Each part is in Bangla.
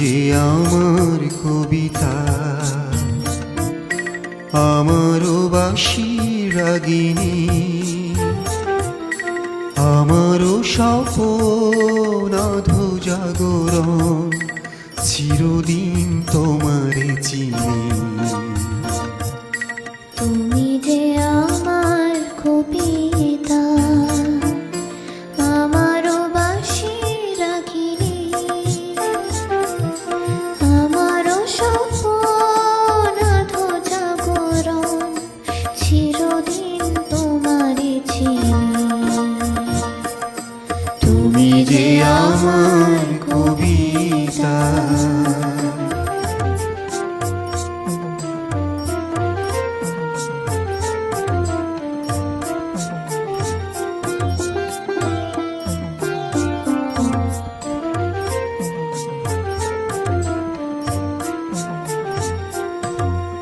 যে আমার কবিতা আমারও বাসি রাগিনী আমারও স্বপনাধ জাগরণ চিরদিন তোমার চিনি।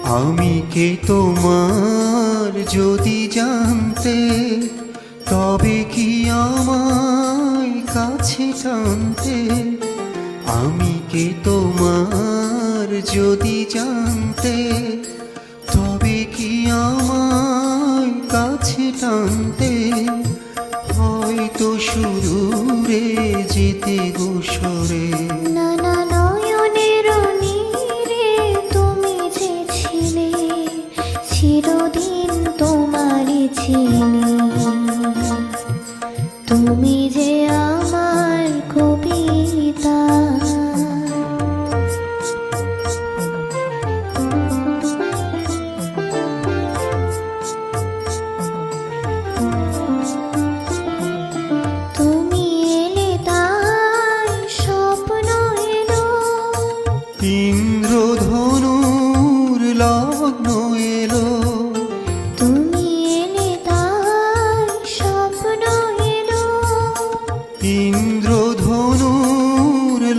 আমি কে তোমার যদি জানতে, তবে কি আমায় কাছে টানতে? আমি কে তোমার যদি জানতে, তবে কি আমায় কাছে টানতে? হয়তো শুরুরে যেতে গোসরে চিনি তুমি যে আমার কবিতা তুমি এলে তাই স্বপ্ন এলো। ইন্দ্রধনুর লগ্ন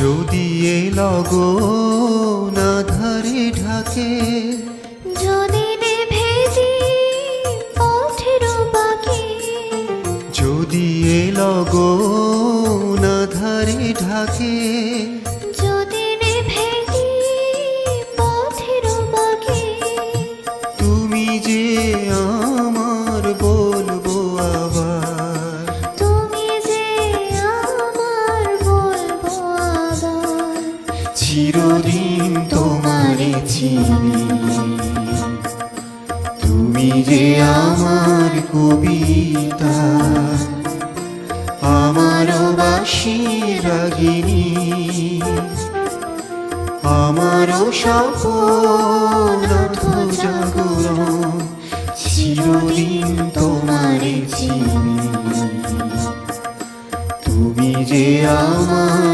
যদি এ লগো না ধরে ঢাকে। যদি ভেজি পথের বাকি। যদি এ লগো না ধরে ঢাকে। চিরদিন তোমারে চিনি তুমি যে আমার কবিতা আমারও বাসি রাগিনী আমারও স্বপন জাগরণ চিরদিন তোমারে চিনি তুমি যে আমার